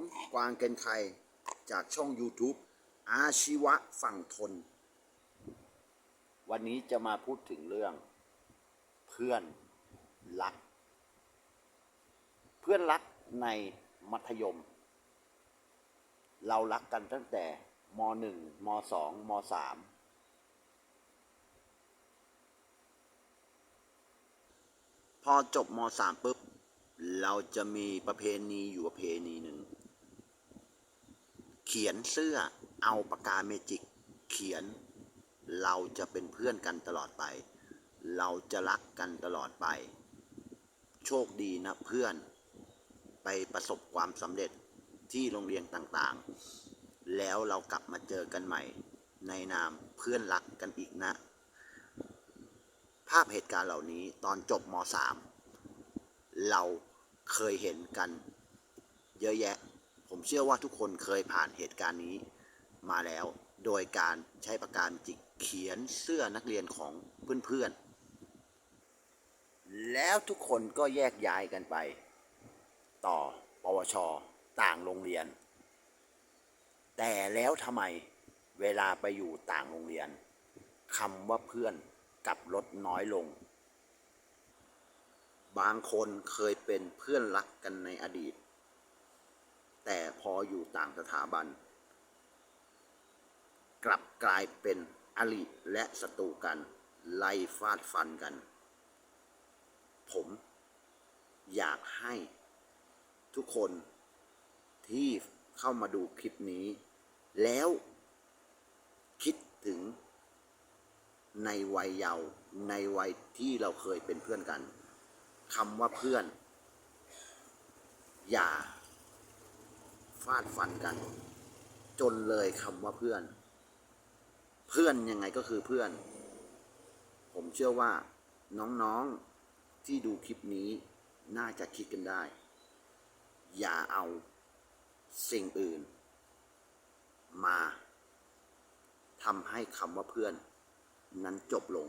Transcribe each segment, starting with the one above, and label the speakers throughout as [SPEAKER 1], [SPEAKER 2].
[SPEAKER 1] ผมกวางเกนไคจากช่อง YouTube อาชีวะฝั่งทน วันนี้จะมาพูดถึงเรื่อง เพื่อนรัก เพื่อนรักในมัธยม เรารักกันตั้งแต่ม .1 ม .2 ม .3 พอจบม .3 ปุ๊บเราจะมีประเพณีอยู่ประเพณีหนึ่ง เขียนเสื้อเอาปากกาเมจิก เขียน เราจะเป็นเพื่อนกันตลอดไป เราจะรักกันตลอดไป โชคดีนะเพื่อน ไปประสบความสำเร็จที่โรงเรียนต่างๆ แล้วเรากลับมาเจอกันใหม่ ในนามเพื่อนรักกันอีกนะ ภาพเหตุการณ์เหล่านี้ตอนจบม .3 เราเคยเห็นกันเยอะแยะ ผมเชื่อว่าทุกคนเคยผ่านเหตุการณ์นี้มาแล้ว โดยการใช้ปากกาจิกเขียนเสื้อนักเรียนของเพื่อนๆ แล้วทุกคนก็แยกย้ายกันไป ต่อปวช ต่างโรงเรียน แต่แล้วทำไมเวลาไปอยู่ต่างโรงเรียนคำว่าเพื่อนกับลดน้อยลง บางคนเคยเป็นเพื่อนรักกันในอดีต แต่พออยู่ต่างสถาบัน กลับกลายเป็นอริและศัตรูกัน ไล่ฟาดฟันกัน ผมอยากให้ทุกคนที่เข้ามาดูคลิปนี้ แล้วคิดถึงในวัยเยาว์ในวัยที่เราเคยเป็นเพื่อนกันคำว่าเพื่อน อย่าาดฟันกัน จนเลยคำว่าเพื่อน เพื่อนยังไงก็คือเพื่อน ผมเชื่อว่าน้องๆที่ดูคลิปนี้น่าจะคิดกันได้ อย่าเอาสิ่งอื่น มาทำให้คำว่าเพื่อน นั้นจบลง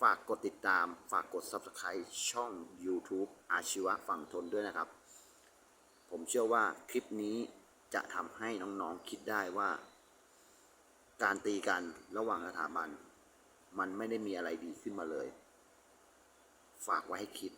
[SPEAKER 1] ฝากกดติดตาม ฝากกด Subscribe ช่อง YouTube อาชีวะฝั่งทนด้วยนะครับ ผมเชื่อว่าคลิปนี้จะทำให้น้องๆคิดได้ว่า การตีกันระหว่างสถาบัน มันไม่ได้มีอะไรดีขึ้นมาเลย ฝากไว้ให้คิด